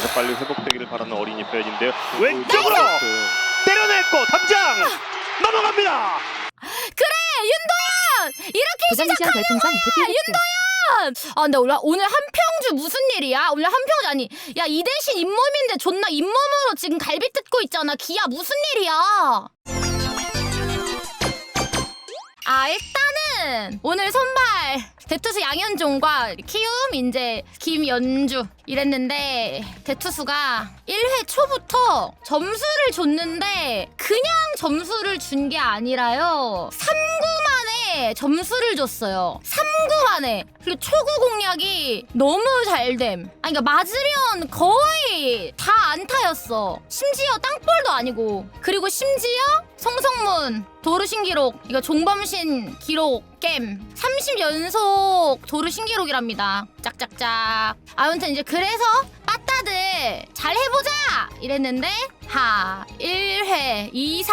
하면서 빨리 회복되기를 바라는 어린이 팬인데요. 왼쪽으로 그 때려냈고 담장 넘어갑니다. 그래 윤도현 이렇게 별풍선 대피 획득. 아 근데 오늘 오늘 한평주 무슨 일이야? 오늘 한평주 아니 야 이 대신 잇몸인데 존나 잇몸으로 지금 갈비 뜯고 있잖아 기야 무슨 일이야? 아 일단은 오늘 선발 대투수 양현종과 키움 이제 김연주 이랬는데 대투수가 1회 초부터 점수를 줬는데 그냥 점수를 준 게 아니라요. 3구 만에 점수를 줬어요. 3구 만에. 그리고 초구 공략이 너무 잘됨. 아니 그러니까 맞으면 거의 다 안타였어. 심지어 땅볼도 아니고. 그리고 심지어 성성문 도루 신기록 이거 종범신 기록 겜 30연속 도루 신기록이랍니다. 짝짝짝. 아무튼 이제 그래서 빠따들 잘 해보자! 이랬는데 하 1회 2사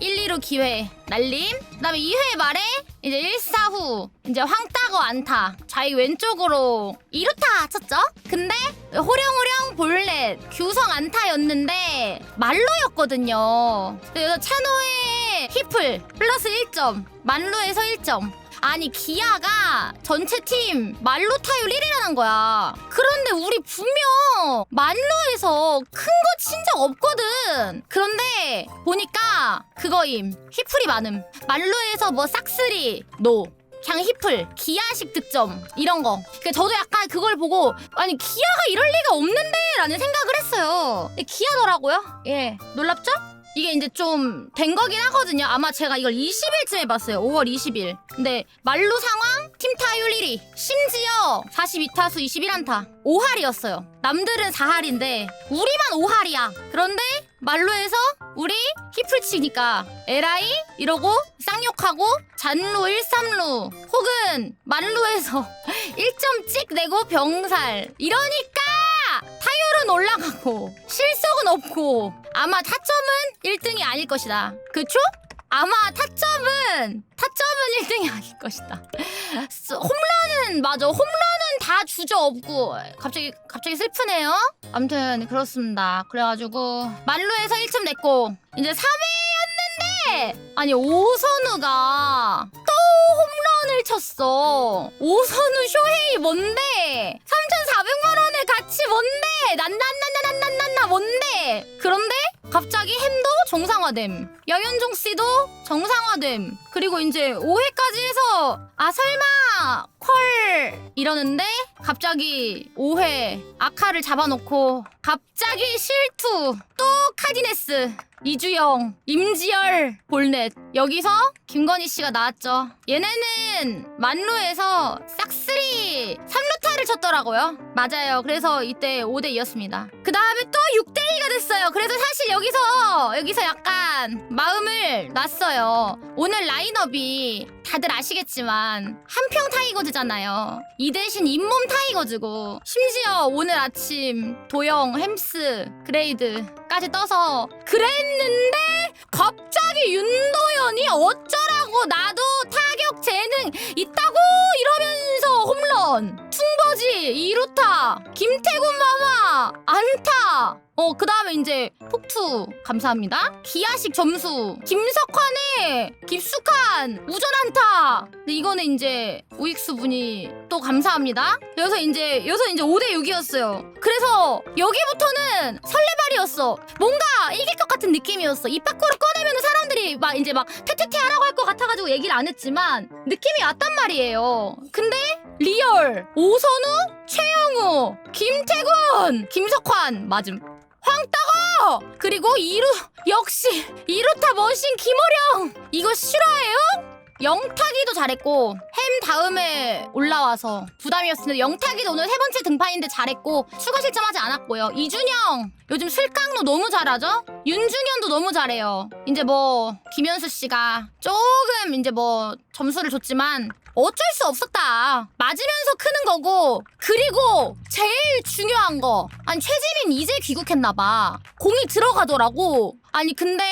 1, 2루 기회 날림. 그 다음에 2회 말에 이제 1사 후 이제 황따거 안타. 좌익 왼쪽으로 2루타 쳤죠? 근데 호령호령 볼넷 규성 안타였는데 말로였거든요. 그래서 찬호의 히플 플러스 1점 만루에서 1점 아니 기아가 전체 팀 말로 타율 1위라는 거야. 그런데 우리 분명 만루에서 큰 거 친 적 없거든. 그런데 보니까 그거임 히플이 많음. 만루에서 뭐 싹쓸이 노 그냥 히플 기아식 득점 이런 거. 그 저도 약간 그걸 보고 아니 기아가 이럴 리가 없는데 라는 생각을 했어요. 기아더라고요? 예 놀랍죠? 이게 이제 좀 된 거긴 하거든요. 아마 제가 이걸 20일쯤에 봤어요. 5월 20일. 근데 말로 상황 팀 타율 1위. 심지어 42타수 21안타. 5할이었어요. 남들은 4할인데 우리만 5할이야. 그런데 말로에서 우리 히플 치니까 에라이 이러고 쌍욕하고 잔루 1, 3루 혹은 만루에서 1점 찍 내고 병살 이러니까 타율은 올라가고 실속은 없고 아마 타점은 1등이 아닐 것이다. 그쵸? 아마 타점은 타점은 1등이 아닐 것이다. 스- 홈런은 맞아. 홈런은 다 주저 없고 갑자기 갑자기 슬프네요. 아무튼 그렇습니다. 그래가지고 만루에서 1점 냈고 이제 3회였는데 아니 오선우가 또 홈런을 쳤어. 오선우 쇼헤이 뭔데? 3,400만 원 에 같이 뭔데? 난난난난난난나 뭔데? 그런데 갑자기 햄도 정상화됨. 양현종 씨도 정상화됨. 그리고 이제 5회까지 해서 아 설마 콜 이러는데 갑자기 5회 아카를 잡아놓고 갑자기 실투 또 카디네스 이주영, 임지열, 볼넷 여기서 김건희 씨가 나왔죠. 얘네는 만루에서 싹쓸이 3루타를 쳤더라고요. 맞아요. 그래서 이때 5대 2였습니다. 그 다음에 또 6대 2가 됐어요. 그래서 사실 여기서 여기서 약간 마음을 놨어요. 오늘 라인업이 다들 아시겠지만 한평 타이거즈잖아요. 이 대신 잇몸 타이거즈고 심지어 오늘 아침 도영, 햄스, 그레이드까지 떠서 그랬는데 갑자기 윤도현이 어쩌라고 나도 타 격 재능 있다고 이러면서 홈런 퉁버지 2루타 김태군 마마 안타. 어 그 다음에 이제 폭투. 감사합니다. 기아식 점수. 김석환의 깊숙한 우전 안타. 근데 이거는 이제 우익수 분이 또 감사합니다. 여기서 이제 여기서 이제 5대 6이었어요. 그래서 여기부터는 설레발이었어. 뭔가 이길 것 같은 느낌이었어. 입 밖으로 꺼내면 사람들이 막 이제 막 퇴퇴퇴 하라고 같아가지고 얘기를 안 했지만 느낌이 왔단 말이에요. 근데 리얼 오선우 최영우 김태군 김석환 맞음. 황따거! 그리고 이루 역시 이루타 머신 김호령! 이거 실화예요? 영탁이도 잘했고 햄 다음에 올라와서 부담이었습니다. 영탁이도 오늘 세 번째 등판인데 잘했고 추가 실점하지 않았고요. 이준영 요즘 슬깡도 너무 잘하죠? 윤준현도 너무 잘해요. 이제 뭐 김현수 씨가 조금 이제 뭐 점수를 줬지만 어쩔 수 없었다. 맞으면서 크는 거고 그리고 제일 중요한 거 아니 최지민 이제 귀국했나 봐. 공이 들어가더라고. 아니 근데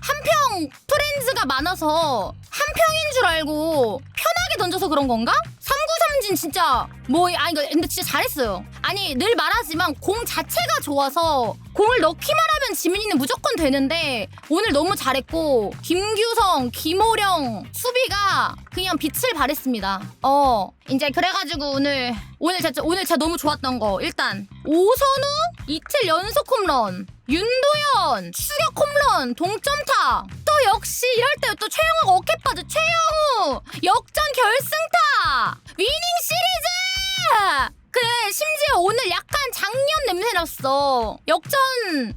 한평 프렌즈가 많아서 한평인 줄 알고 편하게 던져서 그런 건가? 김민진 진짜 뭐 아니 근데 진짜 잘했어요. 아니 늘 말하지만 공 자체가 좋아서 공을 넣기만 하면 지민이는 무조건 되는데 오늘 너무 잘했고 김규성, 김호령 수비가 그냥 빛을 발했습니다. 어 이제 그래가지고 오늘 오늘 진짜 오늘 진짜 너무 좋았던 거. 일단 오선우 이틀 연속 홈런. 윤도현 추격 홈런 동점타. 또 역시 이럴 때 또 최영우가 어깨 빠져. 최영우 역전 결승타. 위닝 시리즈! 그래 심지어 오늘 약간 작년 냄새 났어. 역전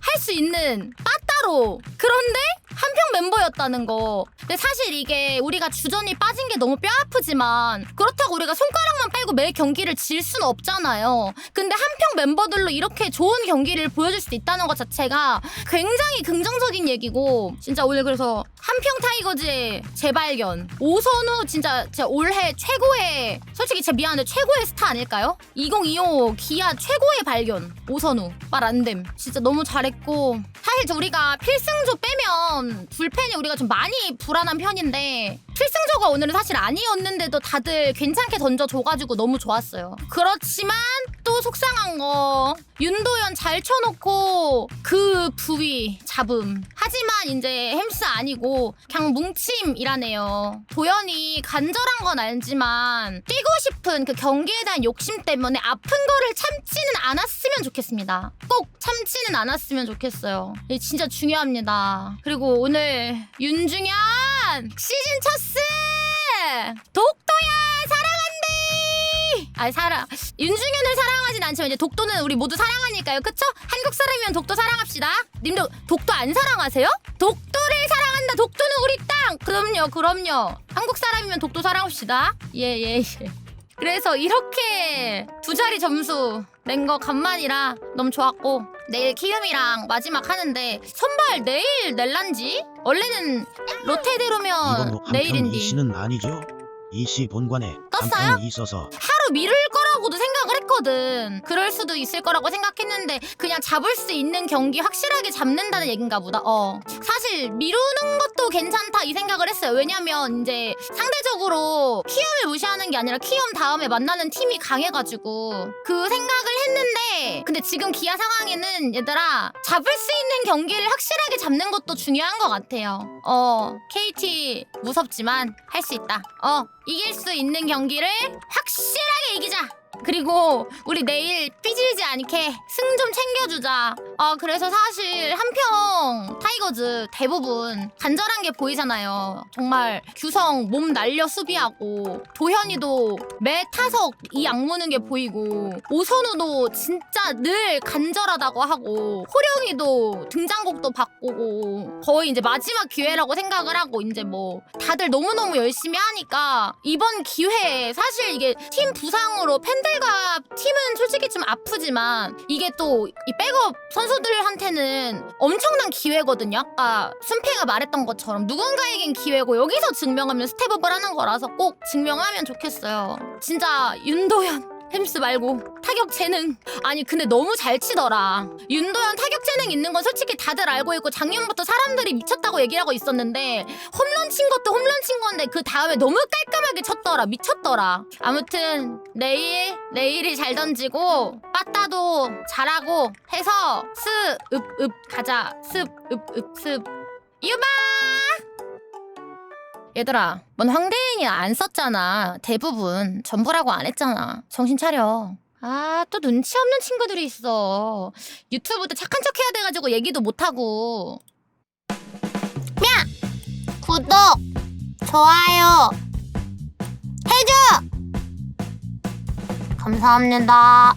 할 수 있는 빠따로. 그런데 한평 멤버였다는 거. 근데 사실 이게 우리가 주전이 빠진 게 너무 뼈 아프지만 그렇다고 우리가 손가락만 빨고 매 경기를 질 수는 없잖아요. 근데 한평 멤버들로 이렇게 좋은 경기를 보여줄 수 있다는 것 자체가 굉장히 긍정적인 얘기고 진짜 오늘 그래서 한평 타이거즈의 재발견. 오선우 진짜 제 올해 최고의 솔직히 제 미안한데 최고의 스타 아닐까요? 2025 기아 최고의 발견. 오선우. 말 안 됨. 진짜 너무 잘했고. 사실 저 우리가 필승조 빼면 불펜이 우리가 좀 많이 불안한 편인데 필승조가 오늘은 사실 아니었는데도 다들 괜찮게 던져줘가지고 너무 좋았어요. 그렇지만 또 속상한 거. 윤도현 잘 쳐놓고 그 부위 잡음. 하지만 이제 햄스 아니고 그냥 뭉침이라네요. 도현이 간절한 건 알지만 뛰고 싶은 그 경기에 대한 욕심 때문에 아픈 거를 참지는 않았으면 좋겠습니다. 꼭 참지는 않았으면 좋겠어요. 이게 진짜 중요합니다. 그리고 오늘 윤중현 시즌 첫스 독도야 아니 사랑 윤중현을 사랑하진 않지만 이제 독도는 우리 모두 사랑하니까요 그쵸? 한국 사람이면 독도 사랑합시다 님도 독도 안 사랑하세요? 독도를 사랑한다 독도는 우리 땅 그럼요 그럼요 한국 사람이면 독도 사랑합시다 예예 예, 그래서 이렇게 두 자리 점수 낸 거 간만이라 너무 좋았고 내일 키움이랑 마지막 하는데 선발 내일 낼란지? 원래는 롯데대로면 이번도 한편 내일인데 이씨는 아니죠? 이 씨 본관에 떴어요? 있어서 하루 미룰 거라고도 생각을 했거든. 그럴 수도 있을 거라고 생각했는데 그냥 잡을 수 있는 경기 확실하게 잡는다는 얘긴가 보다. 어. 사실 미루는 것도 괜찮다 이 생각을 했어요. 왜냐면 이제 상대적으로 키움을 무시하는 게 아니라 키움 다음에 만나는 팀이 강해가지고 그 생각을 했는데 근데 지금 기아 상황에는 얘들아 잡을 수 있는 경기를 확실하게 잡는 것도 중요한 것 같아요. 어. KT 무섭지만 할 수 있다. 어. 이길 수 있는 경기를 확실하게 이기자. 그리고 우리 내일 삐지지 않게 승 좀 챙겨주자. 아 그래서 사실 한평 타이거즈 대부분 간절한 게 보이잖아요. 정말 규성 몸 날려 수비하고 도현이도 매 타석 이 악무는 게 보이고 오선우도 진짜 늘 간절하다고 하고 호령이도 등장곡도 바꾸고 거의 이제 마지막 기회라고 생각을 하고 이제 뭐 다들 너무너무 열심히 하니까 이번 기회에 사실 이게 팀 부상으로 팬 들과 팀은 솔직히 좀 아프지만 이게 또 이 백업 선수들한테는 엄청난 기회거든요. 아까 순패가 말했던 것처럼 누군가에겐 기회고 여기서 증명하면 스텝업을 하는 거라서 꼭 증명하면 좋겠어요. 진짜 윤도현 햄스 말고 타격 재능. 아니 근데 너무 잘 치더라. 윤도현 타격 재능 있는 건 솔직히 다들 알고 있고 작년부터 사람들이 미쳤다고 얘기를 하고 있었는데 홈런 친 것도 홈런 친 건데 그 다음에 너무 깔끔하게 쳤더라. 미쳤더라. 아무튼 내일 내일이 잘 던지고 빠따도 잘하고 해서 스읍읍 가자. 습읍읍 습. 유바 얘들아, 넌 황대인이 안 썼잖아. 대부분 전부라고 안 했잖아. 정신 차려. 아, 또 눈치 없는 친구들이 있어. 유튜브 때 착한 척 해야 돼가지고 얘기도 못하고. 야! 구독, 좋아요, 해줘! 감사합니다.